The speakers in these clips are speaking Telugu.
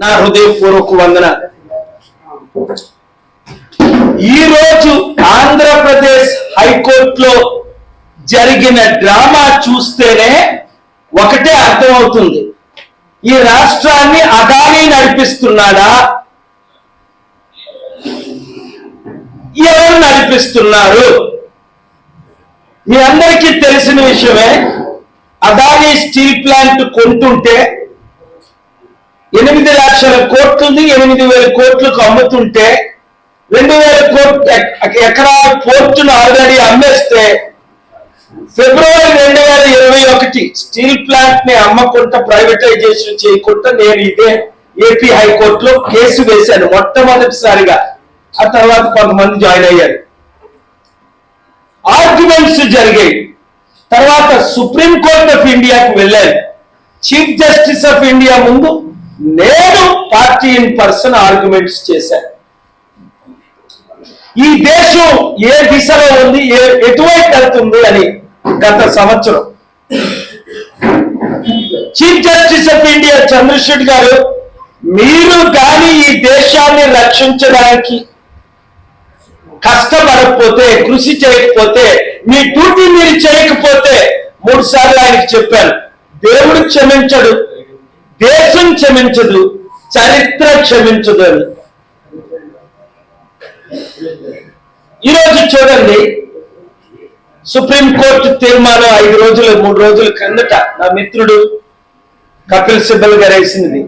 నా హృదయపూర్వక వందన ఈ రోజు ఆంధ్రప్రదేశ్ హైకోర్టులో జరిగిన డ్రామా చూస్తేనే ఒకటే అర్థమవుతుంది. ఈ రాష్ట్రాన్ని అదానీ నడిపిస్తున్నాడా? ఎవరు నడిపిస్తున్నారు? మీ అందరికీ తెలిసిన విషయమే అదానీ స్టీల్ ప్లాంట్ కొంటుంటే ఎనిమిది లక్షల కోట్లని ఎనిమిది వేల కోట్లకు అమ్ముతుంటే రెండు వేల కోట్ ఎకరా పోర్టును ఆల్రెడీ అమ్మేస్తే ఫిబ్రవరి రెండు వేల ఇరవై ఒకటి స్టీల్ ప్లాంట్ని అమ్మకుండా ప్రైవేటైజేషన్ చేయకుండా నేను ఇదే ఏపీ హైకోర్టులో కేసు వేశాను మొట్టమొదటిసారిగా. ఆ తర్వాత కొంతమంది జాయిన్ అయ్యారు. ఆర్గ్యుమెంట్స్ జరిగాయి. తర్వాత సుప్రీం కోర్ట్ ఆఫ్ ఇండియాకు వెళ్ళాను. చీఫ్ జస్టిస్ ఆఫ్ ఇండియా ముందు నేను పార్టీ ఇన్ పర్సన్ ఆర్గ్యుమెంట్స్ చేశాను ఈ దేశం ఏ దిశలో ఉంది ఏ ఎటువైపు వెళ్తుంది అని గత సంవత్సరం. Chief justice of India Chandrashekhar garu మీరు కానీ ఈ దేశాన్ని రక్షించడానికి కష్టపడకపోతే కృషి చేయకపోతే మీ డ్యూటీ మీరు చేయకపోతే మూడు సార్లు ఆయనకి చెప్పాను దేవుడు క్షమించడు. దేశం క్షమించదు చరిత్ర క్షమించదు. అని ఈరోజు చూడండి సుప్రీంకోర్టు తీర్మానం ఐదు రోజులు మూడు రోజుల క్రిందట నా మిత్రుడు కపిల్ సిబ్బల్ గారు వేసింది.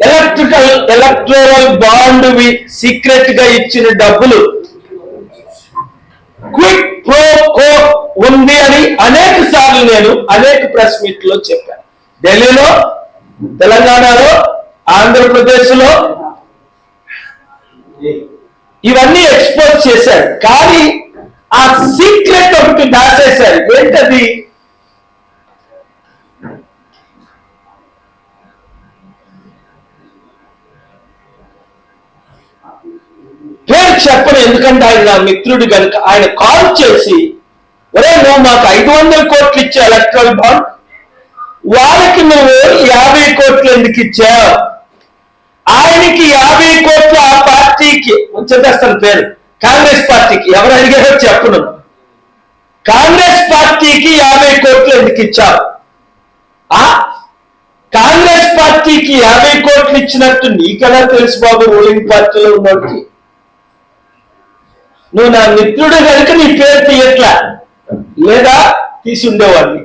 ఎలక్ట్రికల్ ఎలక్ట్రల్ బాండ్ సీక్రెట్గా ఇచ్చిన డబ్బులు క్విక్ ప్రో కో ఉంది అని అనేక సార్లు నేను అనేక ప్రెస్ మీట్లో చెప్పాను. ఢిల్లీలో తెలంగాణలో ఆంధ్రప్రదేశ్లో ఇవన్నీ ఎక్స్పోజ్ చేశారు కానీ ఆ సీక్రెట్ ఒకటి దాచేశారు ఏంటది? పేరు చెప్పను ఎందుకంటే ఆయన నా మిత్రుడు కనుక ఆయన కాల్ చేసి ఒరే నువ్వు మాకు ఐదు వందల కోట్లు ఇచ్చే ఎలక్ట్రల్ బాండ్ వాళ్ళకి నువ్వు యాభై కోట్లు ఎందుకు ఇచ్చావు? ఆయనకి యాభై కోట్లు ఆ పార్టీకి చెప్పేస్తాను పేరు. కాంగ్రెస్ పార్టీకి. ఎవరు అడిగారో చెప్పను కాంగ్రెస్ పార్టీకి యాభై కోట్లు ఎందుకు ఇచ్చావు? ఆ? కాంగ్రెస్ పార్టీకి యాభై కోట్లు ఇచ్చినట్టు నీకెలా తెలుసు బాబు రూలింగ్ పార్టీలో ఉన్నోడికి? నువ్వు నా మిత్రుడు కనుక నీ పేరు తీయట్లా? లేదా తీసి ఉండేవాడిని?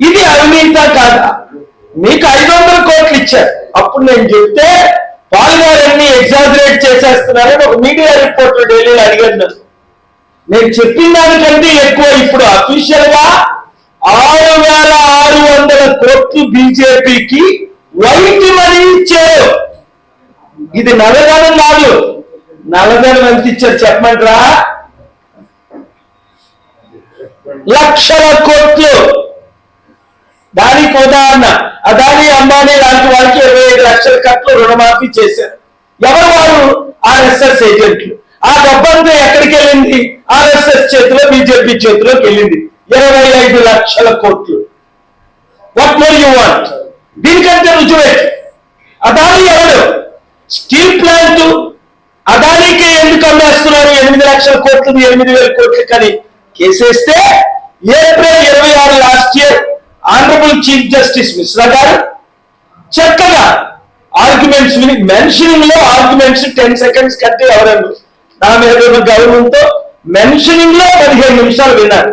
ఇది అవినీత కాదా? మీకు ఐదు వందల కోట్లు ఇచ్చారు. అప్పుడు నేను చెప్తే పాల్గారన్ని ఎగ్జాజరేట్ చేసేస్తున్నారని ఒక మీడియా రిపోర్టర్ ఢిల్లీలో అడిగాను నేను చెప్పిన దానికంటే ఎక్కువ ఇప్పుడు అఫీషియల్గా ఆరు వేల ఆరు వందల కోట్లు బీజేపీకి వైట్ మనీ ఇచ్చారు. ఇది నల్లధనం కాదు. నల్లధనం ఎంత ఇచ్చారు చెప్పమంటారా? లక్షల కోట్లు. దానికి ఉదాహరణ అదాని అంబానీ లాంటి వాళ్ళకి ఇరవై ఐదు లక్షల కట్లు రుణమాఫీ చేశారు. ఎవరు వారు? ఆర్ఎస్ఎస్ ఏజెంట్లు. ఆ డబ్బంతా ఎక్కడికి వెళ్ళింది? ఆర్ఎస్ఎస్ చేతిలో బీజేపీ చేతిలోకి వెళ్ళింది. ఇరవై ఐదు లక్షల కోట్లు. వాట్ మోర్ యూ వాంట్ దీనికంటే రుజువే. అదాని ఎవరు? Steel plant. అదానికి ఎందుకు అమ్మేస్తున్నారు? ఎనిమిది లక్షల కోట్లు ఎనిమిది వేల కోట్లు కానీ. కేసేస్తే ఏప్రిల్ ఇరవై ఆరు last year honourable chief justice Mishra garu చక్కగా ఆర్గ్యుమెంట్స్ విని మెన్షనింగ్లో ఆర్గ్యుమెంట్స్ టెన్ సెకండ్స్ కంటే ఎవరన్నారు నా మీద ఉన్న గౌరవంతో మెన్షనింగ్లో పదిహేను నిమిషాలు విన్నారు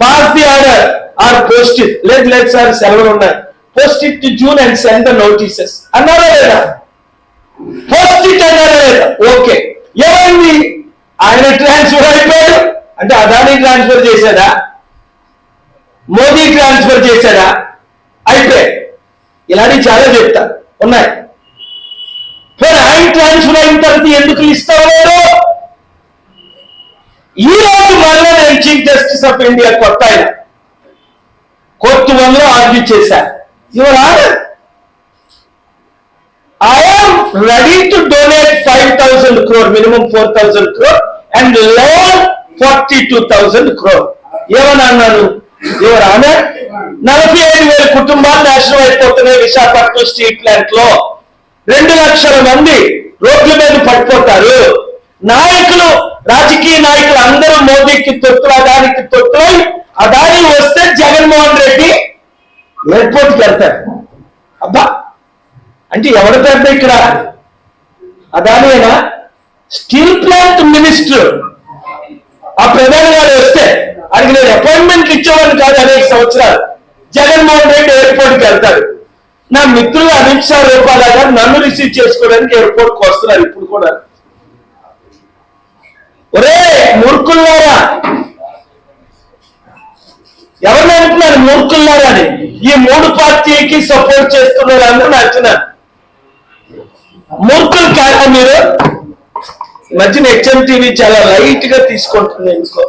pass the order or post it లేదు లేదు సార్ సెలవులు ఉన్నాయి. Post it to June and send the notices అన్నారా లేదా? పోస్ట్ ఇట్ అన్నారా లేదా? ఓకే. ఏమైంది? ఆయన ట్రాన్స్ఫర్ అయిపోయాడు. అంటే అదాని ట్రాన్స్ఫర్ చేశాడా? మోదీ ట్రాన్స్ఫర్ చేశాడా? అయితే ఇలాంటివి చాలా చెప్తా. ఉన్నాయి. మరి ఆయన ట్రాన్స్ఫర్ అయిన తర్వాత ఎందుకు ఇస్తావు ఈ రోజు మళ్ళీ నేను చీఫ్ జస్టిస్ ఆఫ్ ఇండియా కొత్త ఆయన. కోర్టు వందలో ఆర్గ్యూ చేశా. Your order I'm ready to donate five thousand crore minimum four thousand crore and loan forty two thousand crore. ఏమని అన్నాను? యువర్ నలభై ఐదు వేల కుటుంబాలు నాశనం అయిపోతున్నాయి విశాఖపట్నం స్ట్రీట్ ప్లాంట్లో. రెండు లక్షల మంది రోడ్ల మీద పడిపోతారు. నాయకులు రాజకీయ నాయకులు అందరూ మోదీకి తొత్తులు అదానికి తొత్తులు అదాని వస్తే జగన్మోహన్ రెడ్డి ఎయిర్పోర్ట్కి వెళ్తారు. అబ్బా! అంటే ఎవరి పెద్ద ఇక్కడ? అదానేనా స్టీల్ ప్లాంట్ మినిస్టర్. ఆ ప్రధాన ఆయనకి నేను అపాయింట్మెంట్ ఇచ్చేవాడిని కాదు అనేక సంవత్సరాలు. జగన్మోహన్ రెడ్డి ఎయిర్పోర్ట్కి వెళ్తాడు. నా మిత్రులు అమిత్ షా రూపాయల గారు నన్ను రిసీవ్ చేసుకోవడానికి ఎయిర్పోర్ట్కి వస్తున్నారు ఇప్పుడు కూడా. ఒరే మూర్ఖుల్లారా. ఎవరిని అంటున్నారు మూర్ఖుల్లారా అని? ఈ మూడు పార్టీకి సపోర్ట్ చేస్తున్నారు అందరూ అంటున్నారు మూర్ఖులు కాదా మీరు మధ్యన హెచ్ఎం టీవీ చాలా లైట్గా తీసుకుంటుంది ఎందుకో.